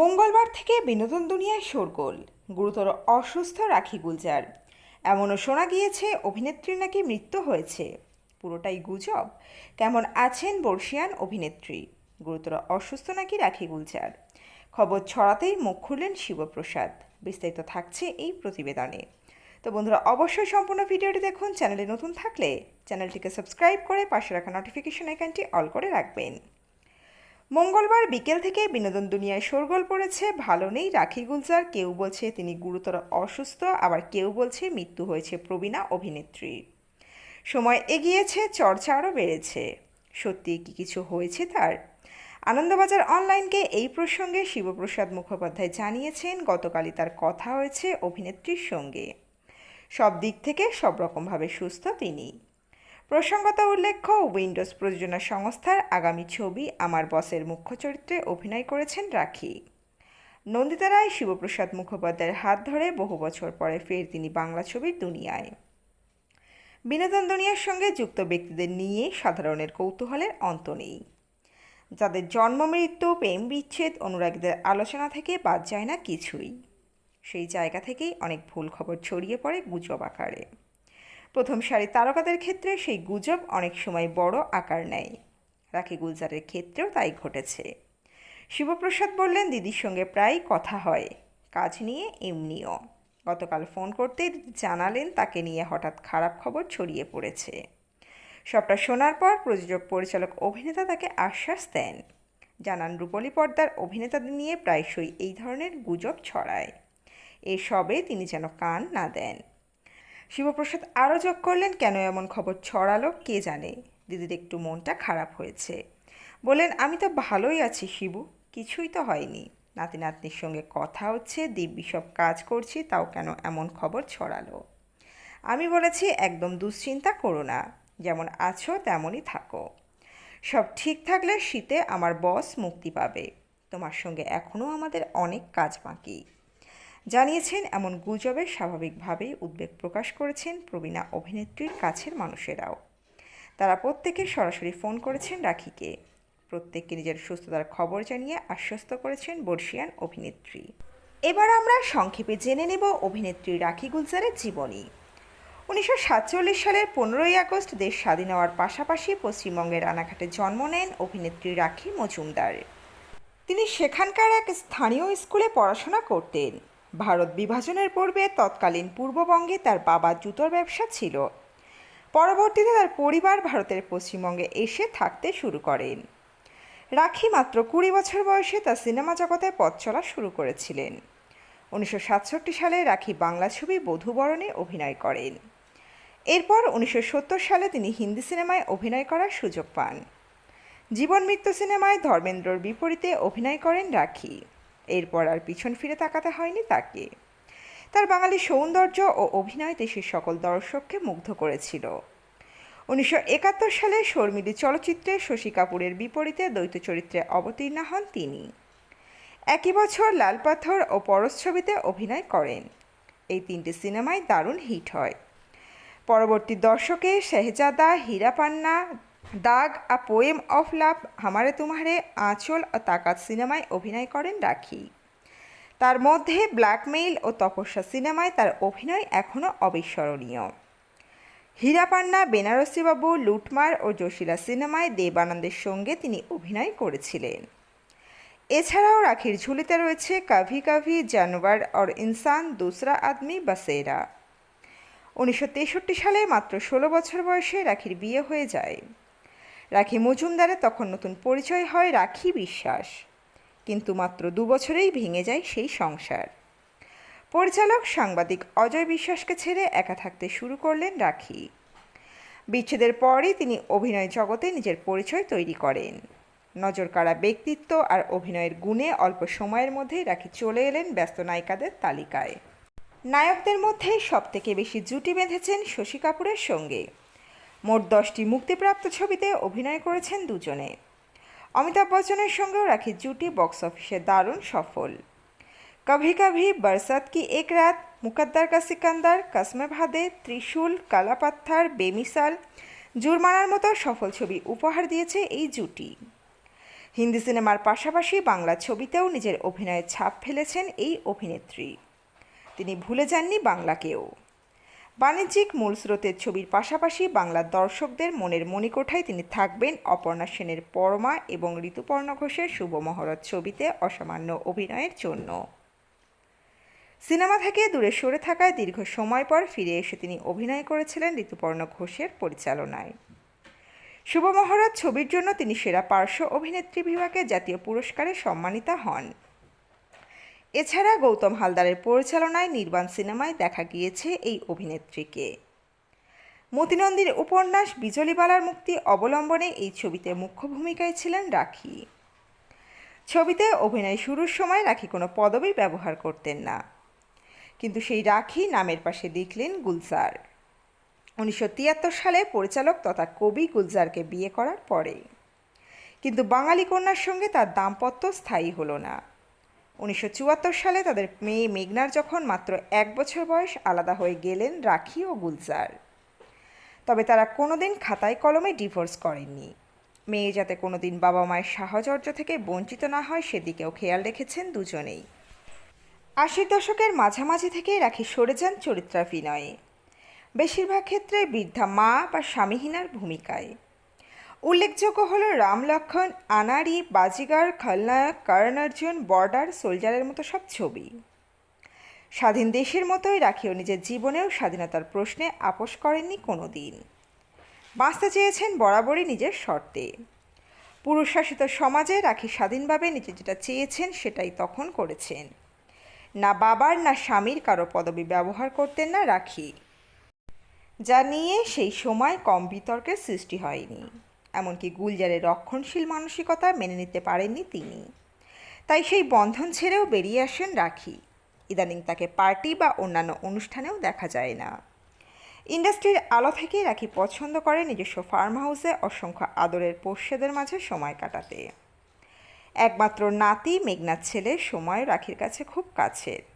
মঙ্গলবার থেকে বিনোদন দুনিয়ায় শোরগোল, গুরুতর অসুস্থ রাখি গুলজার। এমনও শোনা গিয়েছে অভিনেত্রীর নাকি মৃত্যু হয়েছে। পুরোটাই গুজব। কেমন আছেন বর্ষিয়ান অভিনেত্রী? গুরুতর অসুস্থ নাকি রাখি গুলজার? খবর ছড়াতেই মুখ খুললেন শিবপ্রসাদ। বিস্তারিত থাকছে এই প্রতিবেদনে। তো বন্ধুরা, অবশ্যই সম্পূর্ণ ভিডিওটি দেখুন, চ্যানেলে নতুন থাকলে চ্যানেলটিকে সাবস্ক্রাইব করে পাশে রাখা নোটিফিকেশন আইকনটি অল করে রাখবেন। মঙ্গলবার বিকেল থেকে বিনোদন দুনিয়ায় শোরগোল পড়েছে, ভালো নেই রাখি গুলজার। কেউ বলছে তিনি গুরুতর অসুস্থ, আবার কেউ বলছে মৃত্যু হয়েছে প্রবীণা অভিনেত্রীর সময় এগিয়েছে, চর্চা আরও বেড়েছে। সত্যি কি কিছু হয়েছে তার? আনন্দবাজার অনলাইনকে এই প্রসঙ্গে শিবপ্রসাদ মুখোপাধ্যায় জানিয়েছেন, গতকালই তার কথা হয়েছে অভিনেত্রীর সঙ্গে। সব দিক থেকে সব রকমভাবে সুস্থ তিনি। প্রসঙ্গত উল্লেখ্য, উইন্ডোজ প্রযোজনা সংস্থার আগামী ছবি আমার বসের মুখ্য চরিত্রে অভিনয় করেছেন রাখি। নন্দিতা রায়, শিবপ্রসাদ মুখোপাধ্যায়ের হাত ধরে বহু বছর পরে ফের তিনি বাংলা ছবির দুনিয়ায়। বিনোদন দুনিয়ার সঙ্গে যুক্ত ব্যক্তিদের নিয়ে সাধারণের কৌতূহলের অন্ত নেই। যাদের জন্ম, মৃত্যু, প্রেম, বিচ্ছেদ, অনুরাগীদের আলোচনা থেকে বাদ যায় না কিছুই। সেই জায়গা থেকেই অনেক ভুল খবর ছড়িয়ে পড়ে গুজব আকারে। প্রথম সারি তারকাদের ক্ষেত্রে সেই গুজব অনেক সময় বড় আকার নেয়। রাখি গুলজারের ক্ষেত্রেও তাই ঘটেছে। শিবপ্রসাদ বললেন, দিদির সঙ্গে প্রায় কথা হয়, কাজ নিয়ে এমনিও। গতকাল ফোন করতে জানালেন, তাকে নিয়ে হঠাৎ খারাপ খবর ছড়িয়ে পড়েছে। সবটা শোনার পর প্রযোজক, পরিচালক, অভিনেতা তাকে আশ্বাস দেন। জানান, রূপলী পর্দার অভিনেতাদের নিয়ে প্রায়শই এই ধরনের গুজব ছড়ায়। এসবে তিনি যেন কান না দেন। শিবপ্রসাদ আরও যোগ করলেন, কেন এমন খবর ছড়ালো? কে জানে? দিদির একটু মনটা খারাপ হয়েছে। বললেন, আমি তো ভালোই আছি শিবু, কিছুই তো হয়নি। নাতি নাতনির সঙ্গে কথা হচ্ছে, দিব্যি সব কাজ করছি, তাও কেন এমন খবর ছড়ালো? আমি বলেছি, একদম দুশ্চিন্তা করো না। যেমন আছো, তেমনই থাকো। সব ঠিক থাকলে শীতে আমার বস মুক্তি পাবে। তোমার সঙ্গে এখনও আমাদের অনেক কাজ বাকি। জানিয়েছেন, এমন গুজবে স্বাভাবিকভাবেই উদ্বেগ প্রকাশ করেছেন প্রবীণা অভিনেত্রীর কাছের মানুষেরাও। তারা প্রত্যেকে সরাসরি ফোন করেছেন রাখিকে। প্রত্যেককে নিজের সুস্থতার খবর জানিয়ে আশ্বস্ত করেছেন বর্ষিয়ান অভিনেত্রী। এবার আমরা সংক্ষেপে জেনে নেব অভিনেত্রী রাখি গুলজারের জীবনী। উনিশশো সাতচল্লিশ সালের পনেরোই আগস্ট দেশ স্বাধীন হওয়ার পাশাপাশি পশ্চিমবঙ্গের রানাঘাটে জন্ম নেন অভিনেত্রী রাখি মজুমদার। তিনি সেখানকার এক স্থানীয় স্কুলে পড়াশোনা করতেন। ভারত বিভাজনের পূর্বে তৎকালীন পূর্ববঙ্গে তার বাবা জুতোর ব্যবসা ছিল। পরবর্তীতে তার পরিবার ভারতের পশ্চিমবঙ্গে এসে থাকতে শুরু করেন। রাখি মাত্র কুড়ি বছর বয়সে তার সিনেমা জগতে পথ চলা শুরু করেছিলেন। উনিশশো সাতষট্টি সালে রাখি বাংলা ছবি বধূবরণে অভিনয় করেন। এরপর উনিশশো সত্তর সালে তিনি হিন্দি সিনেমায় অভিনয় করার সুযোগ পান। জীবন মৃত্যু সিনেমায় ধর্মেন্দ্রর বিপরীতে অভিনয় করেন রাখি। এরপর আর পিছন ফিরে তাকাতে হয়নি তাকে। তার বাঙালি সৌন্দর্য ও অভিনয় দেশের সকল দর্শককে মুগ্ধ করেছিল। উনিশশো একাত্তর সালে শর্মিলি চলচ্চিত্রে শশী কাপুরের বিপরীতে দ্বৈত চরিত্রে অবতীর্ণ হন তিনি। একই বছর লাল পাথর ও পরশ ছবিতে অভিনয় করেন। এই তিনটি সিনেমায় দারুণ হিট হয়। পরবর্তী দর্শকে শেহজাদা হীরাপান্না দাগ আ পোয়েম অফ লাভ হামারে তুমারে আঁচল ও তাকাত সিনেমায় অভিনয় করেন রাখি। তার মধ্যে ব্ল্যাকমেইল ও তপস্যা সিনেমায় তার অভিনয় এখনও অবিস্মরণীয়। হীরাপান্না, বেনারসিবাবু, লুটমার ও জোশিলা সিনেমায় দেবানন্দের সঙ্গে তিনি অভিনয় করেছিলেন। এছাড়াও রাখির ঝুলিতে রয়েছে কাভি কাভি, জানোয়ার অর ইনসান, দুসরা আদমি বাসেরা উনিশশো তেষট্টি সালে মাত্র ষোলো বছর বয়সে রাখির বিয়ে হয়ে যায়। রাখি মজুমদারের তখন নতুন পরিচয় হয় রাখি বিশ্বাস। কিন্তু মাত্র দু বছরেই ভেঙে যায় সেই সংসার। পরিচালক সাংবাদিক অজয় বিশ্বাসকে ছেড়ে একা থাকতে শুরু করলেন রাখি। বিচ্ছেদের পরই তিনি অভিনয় জগতে নিজের পরিচয় তৈরি করেন। নজরকাড়া ব্যক্তিত্ব আর অভিনয়ের গুণে অল্প সময়ের মধ্যেই রাখি চলে এলেন ব্যস্ত নায়িকাদের তালিকায়। নায়কদের মধ্যে সবথেকে বেশি জুটি বেঁধেছেন শশী কাপুরের সঙ্গে। দশটি মুক্তিপ্রাপ্ত ছবিতে অভিনয় করেছেন দুজনে। অমিতাভ বচ্চনের সঙ্গেও রাখি জুটি বক্স অফিসে দারুণ সফল। কভি কভি, বরসাত কি এক রাত, মুকদ্দার কা সিকান্দার, কসমে ভাদে, ত্রিশূল কালাপাত্থার বেমিসাল, জুরমানার মতো সফল ছবি উপহার দিয়েছে এই জুটি। হিন্দি সিনেমার পাশাপাশি বাংলা ছবিতেও নিজের অভিনয়ের ছাপ ফেলেছেন এই অভিনেত্রী। তিনি ভুলে যাননি বাংলাকেও। বাণিজ্যিক মূল স্রোতের ছবির পাশাপাশি বাংলার দর্শকদের মনের মণিকোঠায় তিনি থাকবেন অপর্ণা সেনের পরমা এবং ঋতুপর্ণ ঘোষের শুভ মহরত ছবিতে অসামান্য অভিনয়ের জন্য। সিনেমা থেকে দূরে সরে থাকায় দীর্ঘ সময় পর ফিরে এসে তিনি অভিনয় করেছিলেন ঋতুপর্ণ ঘোষের পরিচালনায়। শুভ মহরত ছবির জন্য তিনি সেরা পার্শ্ব অভিনেত্রী বিভাগে জাতীয় পুরস্কারে সম্মানিতা হন। এছাড়া গৌতম হালদারের পরিচালনায় নির্বাণ সিনেমায় দেখা গিয়েছে এই অভিনেত্রীকে। মতিনন্দীর উপন্যাস বিজলিবালার মুক্তি অবলম্বনে এই ছবিতে মুখ্য ভূমিকায় ছিলেন রাখি। ছবিতে অভিনয় শুরুর সময় রাখি কোনো পদবি ব্যবহার করতেন না। কিন্তু সেই রাখি নামের পাশে লিখলেন গুলজার। উনিশশো তিয়াত্তর সালে পরিচালক তথা কবি গুলজারকে বিয়ে করার পরে। কিন্তু বাঙালি কন্যার সঙ্গে তার দাম্পত্য স্থায়ী হলো না। উনিশশো চুয়াত্তর সালে তাদের মেয়ে মেঘনার যখন মাত্র এক বছর বয়স আলাদা হয়ে গেলেন রাখি ও গুলজার। তবে তারা কোনোদিন খাতায় কলমে ডিভোর্স করেননি। মেয়ে যাতে কোনোদিন বাবা মায়ের সাহচর্য থেকে বঞ্চিত না হয়, সেদিকেও খেয়াল রেখেছেন দুজনেই। আশির দশকের মাঝামাঝি থেকে রাখি সরে যান চরিত্রাভিনয়ে। বেশিরভাগ ক্ষেত্রে বৃদ্ধা মা বা স্বামীহীনার ভূমিকায়। উল্লেখযোগ্য হল রাম লক্ষণ আনারি বাজিগার, খলনায়ক কর্ণ বর্ডার, সোলজারের মতো সব ছবি। স্বাধীন দেশের মতোই রাখিও নিজের জীবনেও স্বাধীনতার প্রশ্নে আপোষ করেননি কোনো দিন বাঁচতে চেয়েছেন বরাবরই নিজের শর্তে। পুরুষশাসিত সমাজে রাখি স্বাধীনভাবে নিজে যেটা চেয়েছেন সেটাই তখন করেছেন। না বাবার, না স্বামীর কারও পদবি ব্যবহার করতেন না রাখি। যা নিয়ে সেই সময় কম বিতর্কের সৃষ্টি হয়নি। এমনকি গুলজারের রক্ষণশীল মানসিকতা মেনে নিতে পারেননি তিনি। তাই সেই বন্ধন ছেড়েও বেরিয়ে আসেন রাখি। ইদানিং তাকে পার্টি বা অন্যান্য অনুষ্ঠানেও দেখা যায় না। ইন্ডাস্ট্রির আলো থেকে রাখি পছন্দ করে নিজস্ব ফার্ম হাউসে অসংখ্য আদরের পোষ্যদের মাঝে সময় কাটাতে। একমাত্র নাতি মেঘনাথ ছেলে সময় রাখির কাছে খুব কাছের।